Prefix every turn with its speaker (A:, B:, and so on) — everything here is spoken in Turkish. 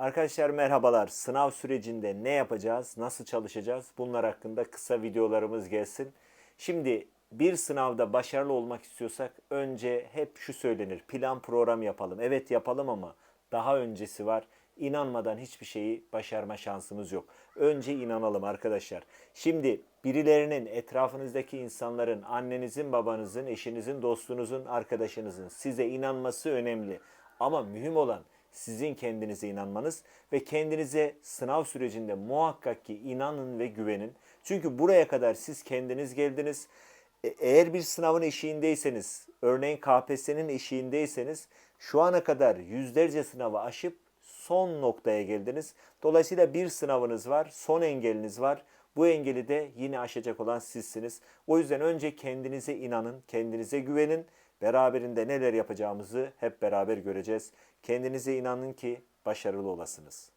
A: Arkadaşlar merhabalar. Sınav sürecinde ne yapacağız, nasıl çalışacağız? Bunlar hakkında kısa videolarımız gelsin. Şimdi bir sınavda başarılı olmak istiyorsak önce hep şu söylenir. Plan program yapalım. Evet yapalım ama daha öncesi var. İnanmadan hiçbir şeyi başarma şansımız yok. Önce inanalım arkadaşlar. Şimdi birilerinin, etrafınızdaki insanların, annenizin, babanızın, eşinizin, dostunuzun, arkadaşınızın size inanması önemli. Ama mühim olan sizin kendinize inanmanız ve kendinize sınav sürecinde muhakkak ki inanın ve güvenin. Çünkü buraya kadar siz kendiniz geldiniz. E- Eğer bir sınavın eşiğindeyseniz, örneğin KPSS'nin eşiğindeyseniz şu ana kadar yüzlerce sınavı aşıp son noktaya geldiniz. Dolayısıyla bir sınavınız var, son engeliniz var. Bu engeli de yine aşacak olan sizsiniz. O yüzden önce kendinize inanın, kendinize güvenin. Beraberinde neler yapacağımızı hep beraber göreceğiz. Kendinize inanın ki başarılı olasınız.